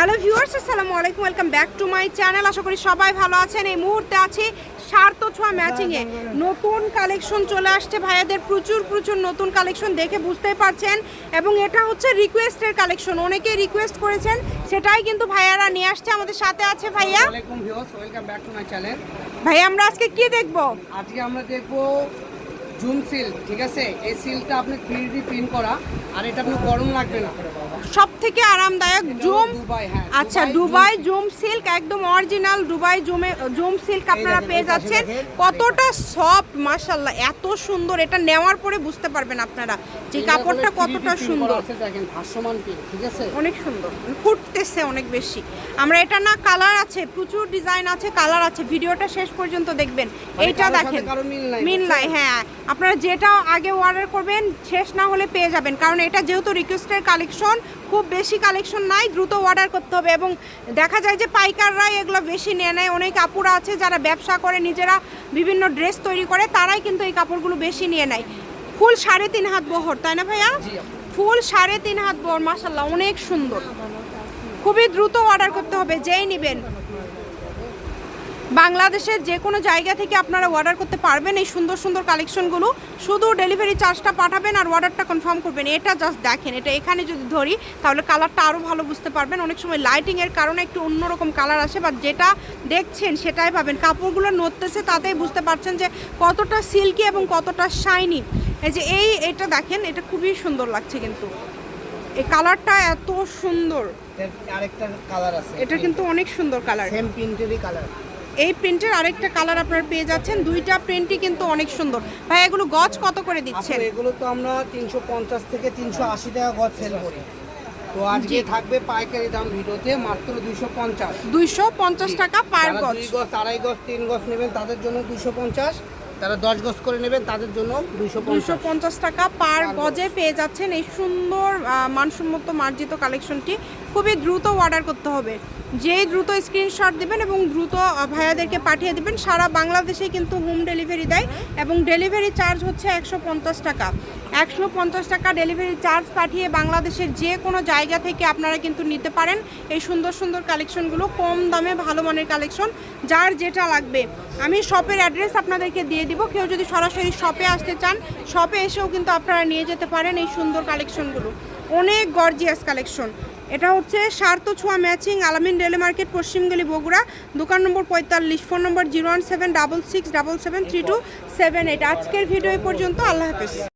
Hello viewers আসসালামু আলাইকুম welcome back to my channel আশা করি সবাই ভালো আছেন। এই মুহূর্তে আছি সার্থ ছোঁয়া ম্যাচিংয়ে নতুন কালেকশন চলে আসছে। ভাইয়াদের প্রচুর প্রচুর নতুন কালেকশন দেখে বুঝতেই পারছেন। এবং এটা হচ্ছে রিকোয়েস্টের কালেকশন অনেকেই রিকোয়েস্ট করেছেন সেটাই কিন্তু ভাইয়ারা নিয়ে আসছে। আমাদের সাথে আছে ভাইয়া। আসসালামাইকুম viewers welcome back to my channel ভাইয়া আমরা আজকে কি দেখব? আজকে আমরা দেখব জুম সিল ঠিক আছে? এই সিলটা আপনি থ্রি প্রিন্ট করা আর এটা আপনার গরম লাগবে না। সব থেকে আরামদায়ক জুম? হ্যাঁ আচ্ছা দুবাই জুম সিল্ক একদম অরিজিনাল দুবাই জুমে জুম সিল্ক আপনারা পেয়ে যাচ্ছেন। কতটা সফট মাশাল্লাহ এত সুন্দর। এটা নেওয়ার পরে বুঝতে পারবেন আপনারা যে কাপড়টা কতটা সুন্দর। আছে, দেখেন ভাসমান প্রিন্ট ঠিক আছে? অনেক সুন্দর ফুটতেছে অনেক বেশি। আমরা এটা না কালার আছে প্রচুর ডিজাইন আছে কালার আছে। ভিডিওটা শেষ পর্যন্ত দেখবেন। মানে এইটা দেখেন মিল নাই হ্যাঁ। আপনারা যেটা আগে অর্ডার করবেন শেষ না হলে পেয়ে যাবেন। কারণ এটা যেহেতু রিকোয়েস্টের কালেকশন খুব বেশি কালেকশন নাই দ্রুত অর্ডার করতে হবে এবং দেখা যায় যে পাইকাররাই এগুলো বেশি নিয়ে নেয় অনেক কাপড় আছে যারা ব্যবসা করে নিজেরা বিভিন্ন ড্রেস তৈরি করে তারাই কিন্তু এই কাপড়গুলো বেশি নিয়ে নেয়। ফুল সাড়ে তিন হাত বহর তাই না ভাইয়া? ফুল সাড়ে তিন হাত বহর মাসাল্লাহ অনেক সুন্দর। খুবই দ্রুত অর্ডার করতে হবে যেই নেবেন। বাংলাদেশের যে কোনো জায়গা থেকে আপনারা অর্ডার করতে পারবেন এই সুন্দর সুন্দর কালেকশনগুলো শুধু ডেলিভারি চার্জটা পাঠাবেন আর অর্ডারটা কনফার্ম করবেন। এটা জাস্ট দেখেন এটা এখানে যদি ধরি তাহলে কালারটা আরও ভালো বুঝতে পারবেন। অনেক সময় লাইটিংয়ের কারণে একটু অন্যরকম কালার আসে বা যেটা দেখছেন সেটাই পাবেন। কাপড়গুলো নড়তেছে তাতেই বুঝতে পারছেন যে কতটা সিল্কি এবং কতটা শাইনি এই যে এই এটা দেখেন এটা খুবই সুন্দর লাগছে কিন্তু। এই কালারটা এত সুন্দর। আরেকটা কালার আছে। এটা কিন্তু অনেক সুন্দর কালার সেম প্রিন্টেরই কালার এই প্রিন্টের আরেকটা কালার আপনারা পেয়ে যাচ্ছেন। দুইটা প্রিন্টই কিন্তু অনেক সুন্দর। ভাই এগুলো গজ কত করে দিচ্ছেন? এগুলো তো আমরা তিনশো পঞ্চাশ থেকে তিনশো আশি টাকা গজ সেল করি। তো আজকে থাকবে পাইকারি দাম ভিডিওতে মাত্র দুইশো পঞ্চাশ। দুইশো পঞ্চাশ টাকা পার গজ দুই গজ আড়াই গজ তিন গজ নেবেন তাদের জন্য দুইশো পঞ্চাশ। তারা দশ গজ করে নেবেন তাদের জন্য দুইশো পঞ্চাশ। টাকা পার গজে পেয়ে যাচ্ছেন এই সুন্দর মানসম্মত মার্জিত কালেকশনটি। খুবই দ্রুত অর্ডার করতে হবে। যেই দ্রুত স্ক্রিনশট দেবেন এবং দ্রুত ভাইয়াদেরকে পাঠিয়ে দেবেন সারা বাংলাদেশে কিন্তু হোম ডেলিভারি দেয় এবং ডেলিভারি চার্জ হচ্ছে একশো পঞ্চাশ টাকা। একশো পঞ্চাশ টাকা ডেলিভারি চার্জ পাঠিয়ে বাংলাদেশের যে কোনো জায়গা থেকে আপনারা কিন্তু নিতে পারেন। এই সুন্দর সুন্দর কালেকশনগুলো, কম দামে ভালো মানের কালেকশন, যার যেটা লাগবে। আমি শপের অ্যাড্রেস আপনাদেরকে দিয়ে দিব। কেউ যদি সরাসরি শপে আসতে চান, শপে এসেও কিন্তু আপনারা নিয়ে যেতে পারেন এই সুন্দর কালেকশনগুলো। অনেক গর্জিয়াস কালেকশন। এটা হচ্ছে সার্থ ছোঁয়া ম্যাচিং আলামিন রেলে মার্কেট পশ্চিমগলি বগুড়া, দোকান নম্বর পঁয়তাল্লিশ, phone number zero one seven double six double seven three two seven eight. আজকের ভিডিও এই পর্যন্ত। আল্লাহ হাফেজ।